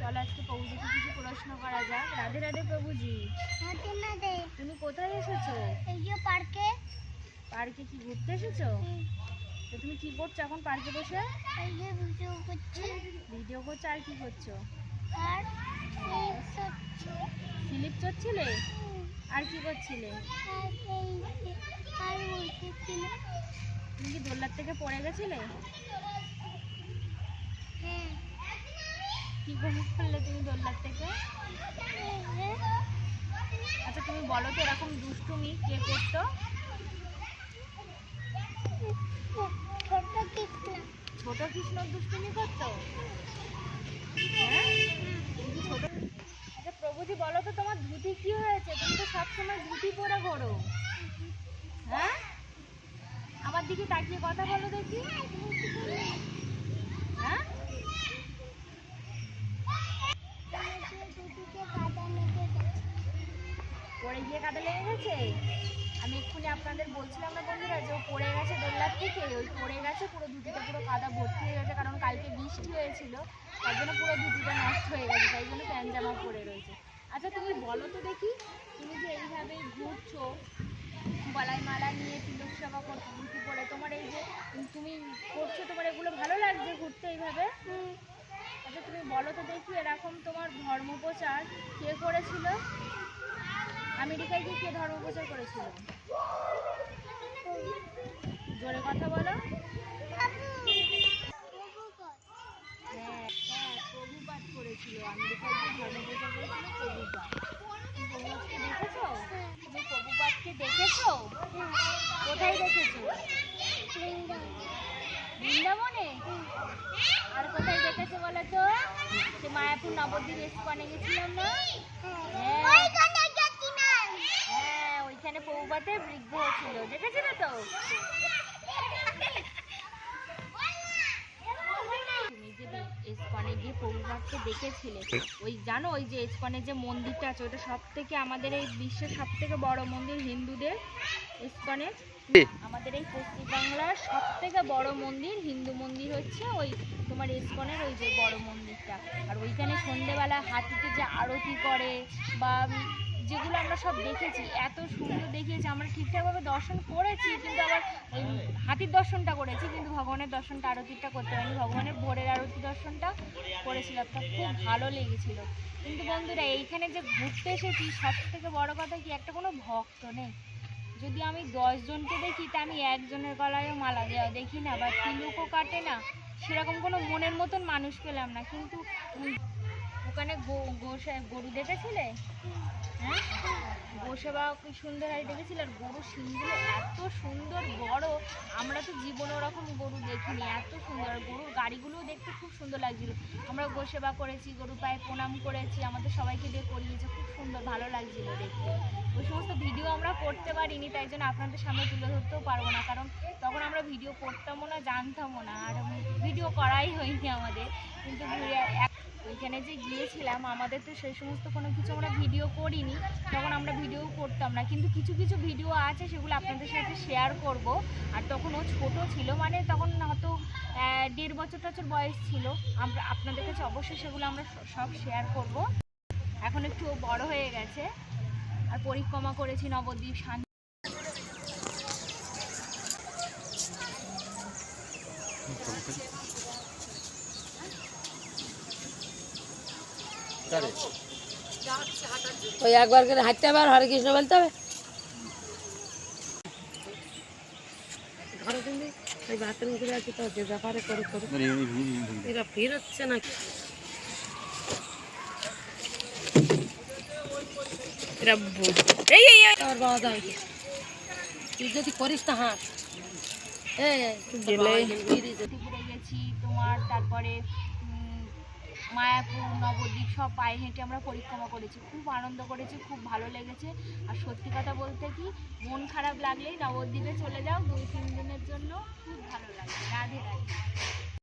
চলো আজকে প্রভুজিকে কিছু প্রশ্ন করা যাক। রাধে রাধে প্রভুজি। না দে তুমি কোথায় এসেছ? এই যে পার্কে। পার্কে কি ঘুরতে এসেছ? তো তুমি কি করছ এখন পার্কে বসে? এই যে ভিডিও করছি। ভিডিও করছ আর কি করছ? আর স্লিপ চড়ছিলে? আর কি করছিলে? আর তুমি কি দোল্লার থেকে পড়ে গেছিলে হ্যাঁ কি করলে তুমি দোল্লার থেকে? আচ্ছা তুমি বলো তো এরকম দুষ্টুমি কে করতো? ছোট কৃষ্ণ দুষ্টুমি করতো? হ্যাঁ? ছোট আচ্ছা প্রভুজি, বলো তো তোমার ধুতি কি হয়েছে? তুমি তো সবসময় ধুতি পরে ঘোরো। হ্যাঁ? আমার দিকে তাকিয়ে কথা বলো দেখি। হ্যাঁ দুদিকে কাদা মেখে গেছে পড়ে গিয়ে কাদা লেগে গেছে? আমি এক্ষুনি আপনাদের বলছিলাম না বন্ধুরা যে ও পড়ে গেছে দোল্লার থেকে ওই পড়ে গেছে পুরো ধুতিতে পুরো কাদা ভর্তি হয়ে গেছে কারণ কালকে বৃষ্টি হয়েছিল তার জন্য পুরো ধুতিটা নষ্ট হয়ে গেছে তাই জন্য প্যান্ট জামা পরে রয়েছে। আচ্ছা তুমি বলো তো দেখি তুমি যে এইভাবে ঘুরছো গলায় মালা নিয়ে তিলক সেবা করছ ধুতি পরে তোমার এই যে তুমি করছ তোমার এগুলো ভালো লাগছে ঘুরতে এইভাবে? আচ্ছা তুমি বলো তো দেখি এরকম তোমার করেছিল আমেরিকায় গিয়ে কে ধর্ম প্রচার করেছিল? জোরে কথা বলো। হ্যাঁ হ্যাঁ প্রভুপাত করেছিল। আমেরিকায় দেখেছ? কোথায় দেখেছ? বৃন্দাবনে? আর কোথায় দেখেছ? মায়াপুর নবদ্বীপ ইস্কনে গেছিলাম না? হ্যাঁ। হ্যাঁ ওইখানে বৃদ্ধ হয়েছিল ছিল না তো তুমি যে ইস্কনে দেখেছিলে? ওই জানো ওই যে ইস্কনের যে মন্দিরটা আছে ওটা সব থেকে আমাদের এই বিশ্বের সব থেকে বড় মন্দির হিন্দুদের ইস্কনের। আমাদের এই পশ্চিমবাংলার সব থেকে বড় মন্দির হিন্দু মন্দির হচ্ছে ওই তোমার ইস্কনের ওই যে বড় মন্দিরটা। আর ওইখানে সন্ধেবেলা হাতিতে যে আরতি করে বা যেগুলো আমরা সব দেখেছি, এত সুন্দর দেখিয়েছি। আমরা ঠিকঠাকভাবে দর্শন করেছি, কিন্তু আবার হাতির দর্শনটা করেছি, কিন্তু ভগবানের দর্শনটা, আরতিটা করতে পারিনি ভগবানের ভোরের আরতি দর্শনটা করেছিলাম তা খুব ভালো লেগেছিল। কিন্তু বন্ধুরা, এইখানে যে ঘুরতে এসেছি সব থেকে বড় কথা কি, একটা কোনো ভক্ত নেই। যদি আমি দশজনকে দেখি, তা আমি একজনের গলায়ও মালা দেওয়া দেখি না, বা তিলুকও কাটে না। সেরকম কোনো মনের মতন মানুষ পেলাম না। কিন্তু ওখানে গরু দেখেছিলে? হ্যাঁ? গোসেবা কি সুন্দর হয় দেখেছিলে? আর গরু শিংগুলো এত সুন্দর বড়। আমরা তো জীবনে ওরকম গরু দেখিনি, এত সুন্দর। আর গরুর গাড়িগুলোও দেখতে খুব সুন্দর লাগছিল। আমরা গোসেবা করেছি গরু পায়ে প্রণাম করেছি, আমাদের সবাইকে দিয়ে করিয়েছে, খুব সুন্দর, ভালো লাগছিল দেখতে। ওই সমস্ত ভিডিও আমরা করতে পারিনি, তাই জন্য আপনাদের সামনে তুলে ধরতেও পারব না, কারণ তখন আমরা ভিডিও করতামও না, জানতামও না, আর ভিডিও করাই হয়নি আমাদের। কিন্তু ওইখানে যে গিয়েছিলাম, আমাদের তো সেই সমস্ত কোনো কিছু আমরা ভিডিও করিনি, তখন আমরা ভিডিও করতাম না। কিন্তু কিছু কিছু ভিডিও আছে সেগুলো আপনাদের সাথে শেয়ার করব। আর তখন ও ছোট ছিল মানে তখন হয়তো দেড় বছর টছর বয়স ছিল। আমরা, আপনাদের কাছে অবশ্যই সেগুলো আমরা সব শেয়ার করব। এখন একটু বড় হয়ে গেছে। আর পরিক্রমা করেছি নবদ্বীপ শান্তি। ওই একবার করে হাঁটতে হবে আর হরে কৃষ্ণ বলতে হবে ঘরে কিন্তু ওই বাথরুম করে আছে তো যে ব্যাপারে করে করে এরা ফির হচ্ছে নাকি এরা বল- এই এই এই আমার বাবা দাও একে। তুই যদি করিস তা হাঁট এই, এই, তুই বাবা এখানে বেরিয়ে যা। ত্রিপুরে গেছি তোমার তারপরে উম, মায়াপুর, নবদ্বীপ সব পায়ে হেঁটে আমরা পরিক্রমা করেছি। খুব আনন্দ করেছি, খুব ভালো লেগেছে। আর সত্যি কথা বলতে কি, মন খারাপ লাগলেই নবদ্বীপে চলে যাও। দুই, তিন দিনের জন্য খুব ভালো লাগে রাধে রাধে।